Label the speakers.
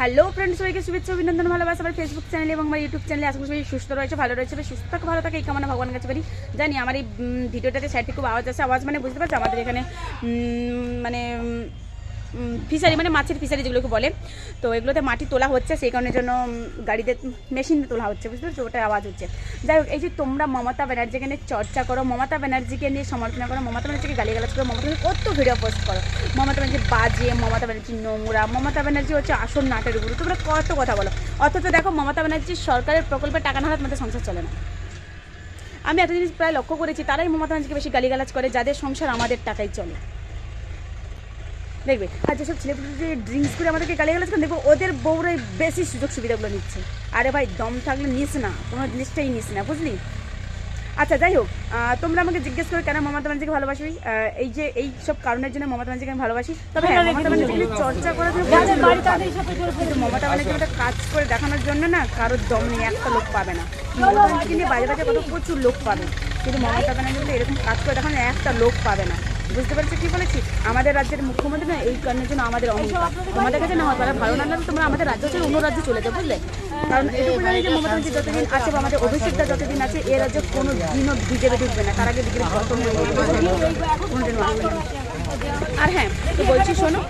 Speaker 1: Hello friends সবাইকে শুভেচ্ছা, অভিনন্দন, ভালোবাসা। আমার ফেসবুক চ্যানেল এবং আমার ইউটিউব চ্যানেলে আশা সবাই সুস্থ রয়েছে, ভালো রয়েছে। সুস্থ থাকে, ভালো থাকে, এই কামনা ভগবান কাছে পারি জানি আমার এই ভিডিওটাতে থেকে খুব আওয়াজ আছে। আওয়াজ মানে বুঝতে পারছ? আমাদের এখানে মানে ফিশারি মানে মাছের ফিশারি যেগুলোকে বলে। তো এগুলোতে মাটি তোলা হচ্ছে, সেই কারণের জন্য গাড়িতে, মেশিন তোলা হচ্ছে, বুঝতে পারছ? ওটা আওয়াজ হচ্ছে। যাই হোক, এই যে তোমরা মমতা ব্যানার্জিকে নিয়ে চর্চা করো, মমতা ব্যানার্জিকে নিয়ে সমালোচনা করো, মমতা ব্যানার্জিকে গালিগালাজ করো, মমতা ব্যানার্জি কত ভিডিও পোস্ট করো। মমতা ব্যানার্জি বাজে, মমতা ব্যানার্জি নোংরা, মমতা ব্যানার্জি হচ্ছে আসল নাটের গুরু। তোমরা কত কথা বলো। অথচ দেখো, মমতা ব্যানার্জির সরকারের প্রকল্পে টাকা না হাত মধ্যে সংসার চলে না। আমি এত জিনিস প্রায় লক্ষ্য করেছি, তারাই মমতা ব্যানার্জিকে বেশি গালিগালাজ করে, যাদের সংসার আমাদের টাকাই চলে। দেখবে আর যেসব ছেলেপুলে যে ড্রিঙ্কস করে আমাদেরকে গালিগালাজ করে দেখব ওদের বউরাই বেশি সুযোগ সুবিধাগুলো নিচ্ছে। আরে ভাই দম থাকলে নিস না কোনো জিনিসটাই নিস না বুঝলি? আচ্ছা যাই হোক তোমরা আমাকে জিজ্ঞেস করো কেন মমতা ব্যানার্জিকে ভালোবাসি? এই যে এই সব কারণের জন্য মমতা ব্যানার্জিকে আমি ভালোবাসি। তবে হ্যাঁ মমতা ব্যানার্জিকে চর্চা করার জন্য মমতা ব্যানার্জি ওটা কাজ করে দেখানোর জন্য না কারোর দম নেই একটা লোক পাবে না। মমতা ব্যানার্জিকে নিয়ে বাজে বাজে কত প্রচুর লোক পাবে। কিন্তু মমতা ব্যানার্জি কিন্তু এরকম কাজ করে দেখানো একটা লোক পাবে না। বুঝতে পারছ কি বলেছি? আমাদের রাজ্যের মুখ্যমন্ত্রী না এই কারণের জন্য আমাদের আমাদের তোমাদের কাছে না হয় তারা ভালো না তোমরা আমাদের রাজ্য ছেড়ে অন্য রাজ্যে চলে যাও বুঝলে? কারণ এটুকু জানি যে মমতা ব্যানার্জি যতদিন আছে বা আমাদের অভিষেকটা যতদিন আছে এ রাজ্যে কোনো দিনও বিজেপি ঢুকবে না। তার আগে বিজেপি খতম হয়ে যাবে। আর হ্যাঁ তো বলছি শোনো।